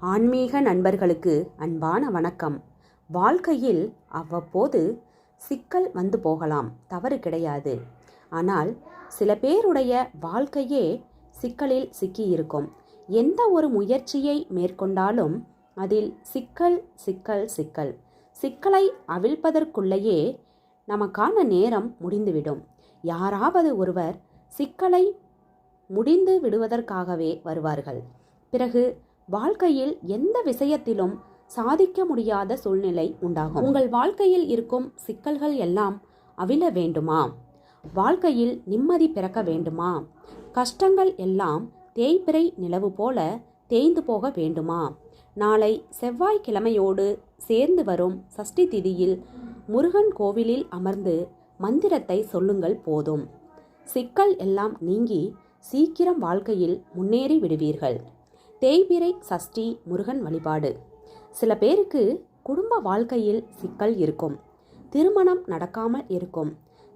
ஆன்மீக நண்பர்களுக்கு அன்பான வணக்கம். வாழ்க்கையில் அவ்வப்போது சிக்கல் வந்து போகலாம் தவறு கிடையாது. ஆனால் சில பேருடைய வாழ்க்கையே சிக்கலில் சிக்கியிருக்கும். எந்த ஒரு முயற்சியை மேற்கொண்டாலும் அதில் சிக்கல் சிக்கல் சிக்கல். சிக்கலை அவிழ்ப்பதற்குள்ளேயே நமக்கான நேரம் முடிந்துவிடும். யாராவது ஒருவர் சிக்கலை முடிந்து விடுவதற்காகவே வருவார்கள். பிறகு வாழ்க்கையில் எந்த விஷயத்திலும் சாதிக்க முடியாத சூழ்நிலை உண்டாகும். உங்கள் வாழ்க்கையில் இருக்கும் சிக்கல்கள் எல்லாம் அவிழ வேண்டுமா? வாழ்க்கையில் நிம்மதி பிறக்க வேண்டுமா? கஷ்டங்கள் எல்லாம் தேய்பிறை நிலவு போல தேய்ந்து போக வேண்டுமா? நாளை செவ்வாய்க்கிழமையோடு சேர்ந்து வரும் சஷ்டி திதியில் முருகன் கோவிலில் அமர்ந்து மந்திரத்தை சொல்லுங்கள் போதும். சிக்கல் எல்லாம் நீங்கி சீக்கிரம் வாழ்க்கையில் முன்னேறி விடுவீர்கள். தேய்பிறை சஷ்டி முருகன் வழிபாடு. சில பேருக்கு குடும்ப வாழ்க்கையில் சிக்கல் இருக்கும். திருமணம் நடக்காமல் இருக்கும்.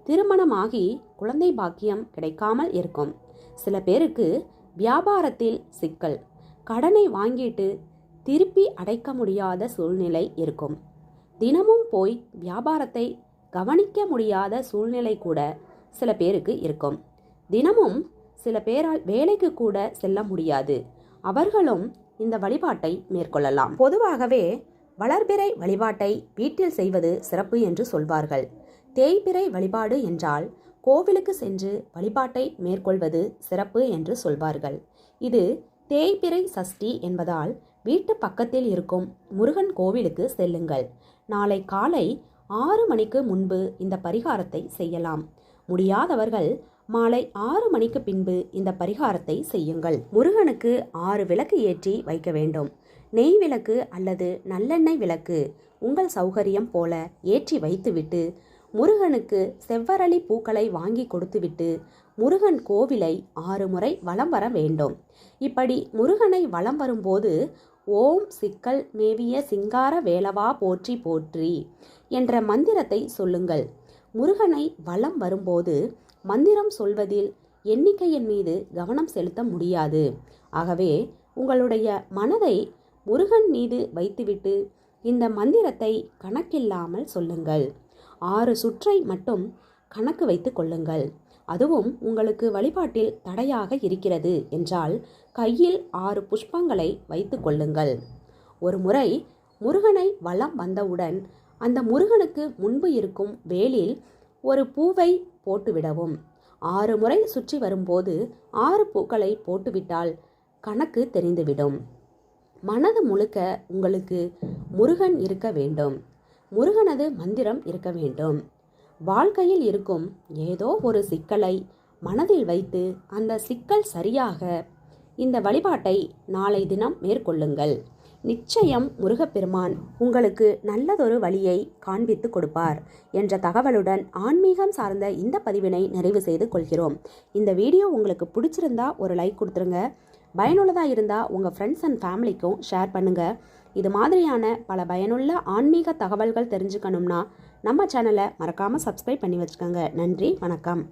திருமணமாகி குழந்தை பாக்கியம் கிடைக்காமல் இருக்கும். சில பேருக்கு வியாபாரத்தில் சிக்கல். கடனை வாங்கிட்டு திருப்பி அடைக்க முடியாத சூழ்நிலை இருக்கும். தினமும் போய் வியாபாரத்தை கவனிக்க முடியாத சூழ்நிலை கூட சில பேருக்கு இருக்கும். தினமும் சில பேரால் வேலைக்கு கூட செல்ல முடியாது. அவர்களும் இந்த வழிபாட்டை மேற்கொள்ளலாம். பொதுவாகவே வளர்பிறை வழிபாட்டை வீட்டில் செய்வது சிறப்பு என்று சொல்வார்கள். தேய்பிறை வழிபாடு என்றால் கோவிலுக்கு சென்று வழிபாட்டை மேற்கொள்வது சிறப்பு என்று சொல்வார்கள். இது தேய்பிறை சஷ்டி என்பதால் வீட்டு பக்கத்தில் இருக்கும் முருகன் கோவிலுக்கு செல்லுங்கள். நாளை காலை ஆறு மணிக்கு முன்பு இந்த பரிகாரத்தை செய்யலாம். முடியாதவர்கள் மாலை ஆறு மணிக்கு பின்பு இந்த பரிகாரத்தை செய்யுங்கள். முருகனுக்கு ஆறு விளக்கு ஏற்றி வைக்க வேண்டும். நெய் விளக்கு அல்லது நல்லெண்ணெய் விளக்கு உங்கள் சௌகரியம் போல ஏற்றி வைத்துவிட்டு முருகனுக்கு செவ்வரளி பூக்களை வாங்கி கொடுத்துவிட்டு முருகன் கோவிலை ஆறு முறை வலம் வர வேண்டும். இப்படி முருகனை வலம் வரும்போது ஓம் சிக்கல் மேவிய சிங்கார வேலவா போற்றி போற்றி என்ற மந்திரத்தை சொல்லுங்கள். முருகனை வலம் வரும்போது மந்திரம் சொல்வதில் எண்ணிக்கையின் மீது கவனம் செலுத்த முடியாது. ஆகவே உங்களுடைய மனதை முருகன் மீது வைத்துவிட்டு இந்த மந்திரத்தை கணக்கில்லாமல் சொல்லுங்கள். ஆறு சுற்றை மட்டும் கணக்கு வைத்து கொள்ளுங்கள். அதுவும் உங்களுக்கு வழிபாட்டில் தடையாக இருக்கிறது என்றால் கையில் ஆறு புஷ்பங்களை வைத்து கொள்ளுங்கள். ஒரு முறை முருகனை வலம் வந்தவுடன் அந்த முருகனுக்கு முன்பு இருக்கும் வேலில் ஒரு பூவை போட்டுவிடவும். ஆறு முறை சுற்றி வரும்போது ஆறு பூக்களை போட்டுவிட்டால் கணக்கு தெரிந்துவிடும். மனது முழுக்க உங்களுக்கு முருகன் இருக்க வேண்டும். முருகனது மந்திரம் இருக்க வேண்டும். வாழ்க்கையில் இருக்கும் ஏதோ ஒரு சிக்கலை மனதில் வைத்து அந்த சிக்கல் சரியாக இந்த வழிபாட்டை நாளை தினம் மேற்கொள்ளுங்கள். நிச்சயம் முருகப்பெருமான் உங்களுக்கு நல்லதொரு வழியை காண்பித்து கொடுப்பார் என்ற தகவலுடன் ஆன்மீகம் சார்ந்த இந்த பதிவினை நிறைவு செய்து கொள்கிறோம். இந்த வீடியோ உங்களுக்கு பிடிச்சிருந்தா ஒரு லைக் கொடுத்துருங்க. பயனுள்ளதாக இருந்தால் உங்கள் ஃப்ரெண்ட்ஸ் அண்ட் ஃபேமிலிக்கும் ஷேர் பண்ணுங்கள் இது மாதிரியான பல பயனுள்ள ஆன்மீக தகவல்கள் தெரிஞ்சுக்கணும்னா நம்ம சேனலை மறக்காமல் சப்ஸ்கிரைப் பண்ணி வச்சுக்கோங்க. நன்றி வணக்கம்.